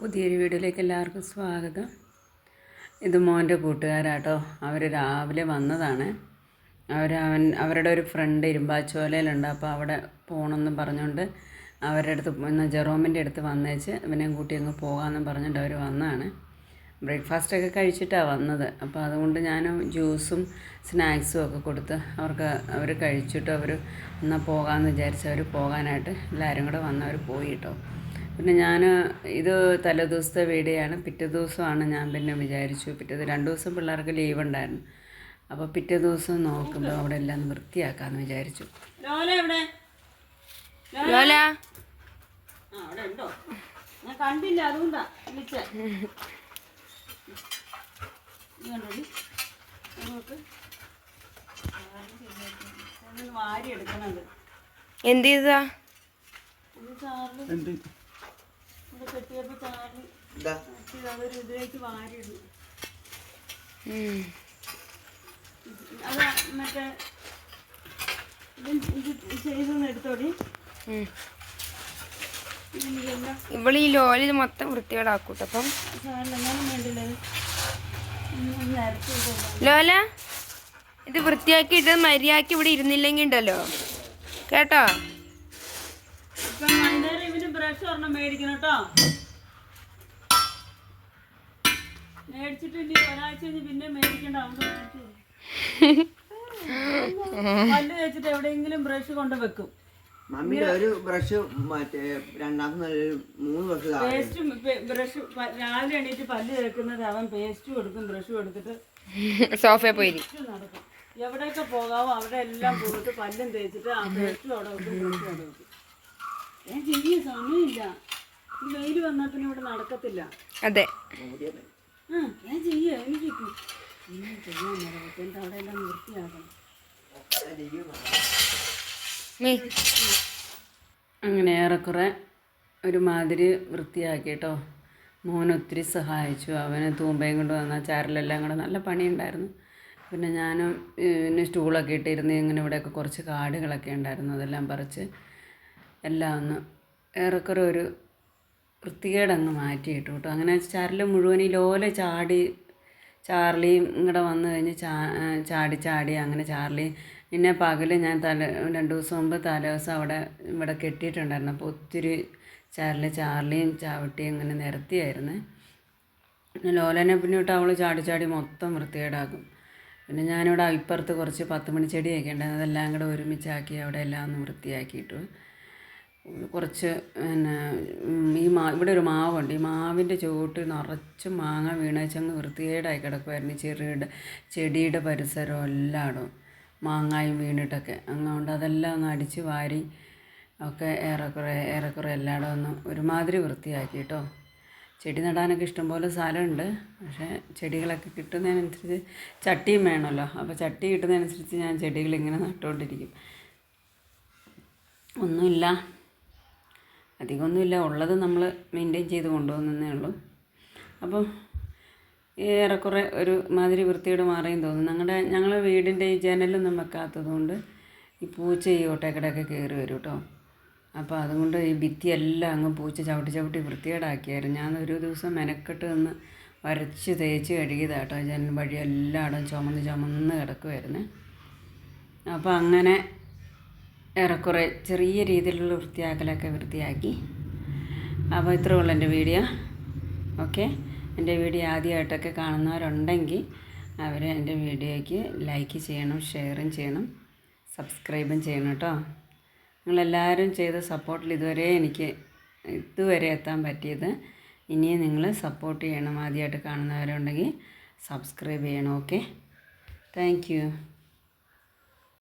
പുതിയൊരു വീഡിയോയിലേക്ക് എല്ലാവർക്കും സ്വാഗതം. ഇത് മോന്റെ കൂട്ടുകാരാട്ടോ. അവർ രാവിലെ വന്നതാണ്. അവർ അവൻ അവരുടെ ഒരു ഫ്രണ്ട് ഇരുമ്പാച്ചോലയിലുണ്ട്. അപ്പോൾ അവിടെ പോകണമെന്നും പറഞ്ഞുകൊണ്ട് അവരുടെ അടുത്ത് എന്നാൽ ജെറോമിന്റെ അടുത്ത് വന്നേച്ച് ഇവനെയും കൂട്ടി അങ്ങ് പോകാമെന്നും പറഞ്ഞുകൊണ്ട് അവർ വന്നതാണ്. ബ്രേക്ക്ഫാസ്റ്റൊക്കെ കഴിച്ചിട്ടാണ് വന്നത്. അപ്പോൾ അതുകൊണ്ട് ഞാൻ ജ്യൂസും സ്നാക്സും ഒക്കെ കൊടുത്ത് അവർക്ക് അവർ കഴിച്ചിട്ട് അവർ എന്നാൽ പോകാമെന്ന് വിചാരിച്ച് അവർ പോകാനായിട്ട് എല്ലാവരും കൂടെ വന്നവർ പോയി കേട്ടോ. പിന്നെ ഞാൻ ഇത് തലേദിവസത്തെ ദിവസത്തെ ആണ് പിറ്റേ ദിവസമാണ് ഞാൻ പിന്നെ വിചാരിച്ചു. പിറ്റേ രണ്ട് ദിവസം പിള്ളേർക്ക് ലീവ് ഉണ്ടായിരുന്നു. അപ്പോൾ പിറ്റേ ദിവസം നോക്കുമ്പോൾ അവിടെ എല്ലാം വൃത്തിയാക്കാന്ന് വൃത്തിയാക്കാമെന്ന് വിചാരിച്ചു. ലോല എവിടെ? ലോല? ആ അവിടെ ഉണ്ടോ? ഞാൻ കണ്ടില്ല അതുകൊണ്ടാ എന്ത് ചെയ്താ? മറ്റേ ഇവൾ ഈ ലോല ഇത് മൊത്തം വൃത്തികേടാക്കൂട്ടോ അപ്പം. ലോല ഇത് വൃത്തിയാക്കിയിട്ട് മര്യാദയ്ക്ക് ഇവിടെ ഇരുന്നില്ലെങ്കിൽ ഉണ്ടല്ലോ കേട്ടോ ഒരെണ്ണം മേടിക്കണം കേട്ടോ. മേടിച്ചിട്ട് ഇനി ഒരാഴ്ച കഴിഞ്ഞ് പിന്നെ മേടിക്കണ്ട പല്ല് വെച്ചിട്ട്. എവിടെയെങ്കിലും ബ്രഷ് കൊണ്ട് വെക്കും. മമ്മിയുടെ ഒരു ബ്രഷ് മറ്റേ രണ്ടാമത്തെ മൂന്ന് ബ്രഷ് പേസ്റ്റും ബ്രഷ് രാവിലെ എണീറ്റ് പല്ല് തേക്കുന്നത് അവൻ പേസ്റ്റും എടുക്കും ബ്രഷും എടുത്തിട്ട് സോഫയിൽ പോയി നടക്കും. എവിടെയൊക്കെ പോകാവോ അവിടെ എല്ലാം പോയിട്ട് പല്ലും തേച്ചിട്ട് ആ പേസ്റ്റും അവിടെ വെക്കും ബ്രഷും അവിടെ വെക്കും. ഞാൻ ചെയ്യ സമയമില്ല. ഈ വെയിൽ വന്നാൽ പിന്നെ ഇവിടെ നടക്കത്തില്ല. അതെ. ആ ഞാൻ ചെയ്യ എനിക്ക് ചെയ്യാൻ അവിടെ എല്ലാം വൃത്തിയാക്കണം. അങ്ങനെ ഏറെക്കുറെ ഒരുമാതിരി വൃത്തിയാക്കി കേട്ടോ. മോൻ ഒത്തിരി സഹായിച്ചു. അവന് തൂമ്പയും കൊണ്ട് വന്ന ചാരലെല്ലാം കൂടെ നല്ല പണിയുണ്ടായിരുന്നു. പിന്നെ ഞാനും പിന്നെ സ്റ്റൂളൊക്കെ ഇട്ടിരുന്ന് ഇങ്ങനെ ഇവിടെയൊക്കെ കുറച്ച് കാടുകളൊക്കെ ഉണ്ടായിരുന്നു. അതെല്ലാം പറിച്ച് എല്ലാം ഒന്ന് ഏറെക്കുറെ ഒരു വൃത്തികേടങ്ങ് മാറ്റിയിട്ടു കേട്ടോ. അങ്ങനെ ചാരൽ മുഴുവൻ ഈ ലോല ചാടി ചാർലിയും ഇങ്ങടെ വന്നു കഴിഞ്ഞ് ചാ ചാടി ചാടി അങ്ങനെ ചാർലി പിന്നെ പകൽ ഞാൻ തല രണ്ട് ദിവസം മുമ്പ് തലേദിവസം അവിടെ ഇവിടെ കെട്ടിയിട്ടുണ്ടായിരുന്നു. അപ്പോൾ ഒത്തിരി ചാർലി ചാർലിയും ചാവട്ടിയും ഇങ്ങനെ നിരത്തിയായിരുന്നു. പിന്നെ ലോലനെ പിന്നെ വിട്ട് അവൾ ചാടി ചാടി മൊത്തം വൃത്തികേടാക്കും പിന്നെ ഞാനിവിടെ ഇപ്പുറത്ത് കുറച്ച് പത്ത് മണി ചെടിയൊക്കെ ഉണ്ടായിരുന്നു. അതെല്ലാം കൂടെ ഒരുമിച്ചാക്കി അവിടെ എല്ലാം ഒന്ന് വൃത്തിയാക്കിയിട്ടു. കുറച്ച് പിന്നെ ഈ മാ ഇവിടെ ഒരു മാവുണ്ട്. ഈ മാവിന്റെ ചുവട്ട് നിറച്ച് മാങ്ങ വീണച്ചങ്ങ് വൃത്തികേടായി കിടക്കുമായിരുന്നു ചെറിയുടെ ചെടിയുടെ പരിസരം എല്ലായിടും മാങ്ങായും വീണിട്ടൊക്കെ. അങ്ങോട്ട് അതെല്ലാം ഒന്ന് അടിച്ച് വാരി ഒക്കെ ഏറെക്കുറെ ഏറെക്കുറെ എല്ലായിടും ഒന്ന് ഒരുമാതിരി വൃത്തിയാക്കി കേട്ടോ. ചെടി നടാനൊക്കെ ഇഷ്ടംപോലെ സ്ഥലമുണ്ട്. പക്ഷേ ചെടികളൊക്കെ കിട്ടുന്നതിനനുസരിച്ച് ചട്ടിയും വേണമല്ലോ. അപ്പോൾ ചട്ടി കിട്ടുന്നതിനനുസരിച്ച് ഞാൻ ചെടികൾ ഇങ്ങനെ നട്ടുകൊണ്ടിരിക്കും. ഒന്നുമില്ല. അധികമൊന്നുമില്ല. ഉള്ളത് നമ്മൾ മെയിന്റെയിൻ ചെയ്ത് കൊണ്ടുപോകുന്നതേ ഉള്ളൂ. അപ്പം ഏറെക്കുറെ ഒരു മാതിരി വൃത്തിയോട് മാറിയും തോന്നുന്നു. ഞങ്ങളുടെ ഞങ്ങളുടെ വീടിന്റെ ഈ ജനലൊന്നും വെക്കാത്തതുകൊണ്ട് ഈ പൂച്ച ഈ ഓട്ടേക്കടയൊക്കെ കയറി വരും കേട്ടോ അപ്പോൾ അതുകൊണ്ട് ഈ ഭിത്തിയെല്ലാം അങ്ങ് പൂച്ച ചവിട്ടി ചവിട്ടി വൃത്തികേടാക്കിയായിരുന്നു. ഞാൻ ഒരു ദിവസം മെനക്കെട്ട് നിന്ന് വരച്ച് തേച്ച് കഴുകിയതാണ് കേട്ടോ ജനൽ വഴി എല്ലായിടും ചുമന്ന് ചുമന്ന് കിടക്കുമായിരുന്നു അപ്പോൾ അങ്ങനെ ഏറെക്കുറെ ചെറിയ രീതിയിലുള്ള വൃത്തിയാക്കലൊക്കെ വൃത്തിയാക്കി. അപ്പോൾ ഇത്രയേ ഉള്ളൂ എന്റെ വീഡിയോ. ഓക്കെ? എന്റെ വീഡിയോ ആദ്യമായിട്ടൊക്കെ കാണുന്നവരുണ്ടെങ്കിൽ അവർ എന്റെ വീഡിയോയ്ക്ക് ലൈക്ക് ചെയ്യണം ഷെയറും ചെയ്യണം സബ്സ്ക്രൈബും ചെയ്യണം കേട്ടോ. നിങ്ങളെല്ലാവരും ചെയ്ത സപ്പോർട്ടിൽ ഇതുവരെ എനിക്ക് ഇതുവരെ എത്താൻ പറ്റിയത് ഇനിയും നിങ്ങൾ സപ്പോർട്ട് ചെയ്യണം ആദ്യമായിട്ട് കാണുന്നവരുണ്ടെങ്കിൽ സബ്സ്ക്രൈബ് ചെയ്യണം. ഓക്കെ? താങ്ക്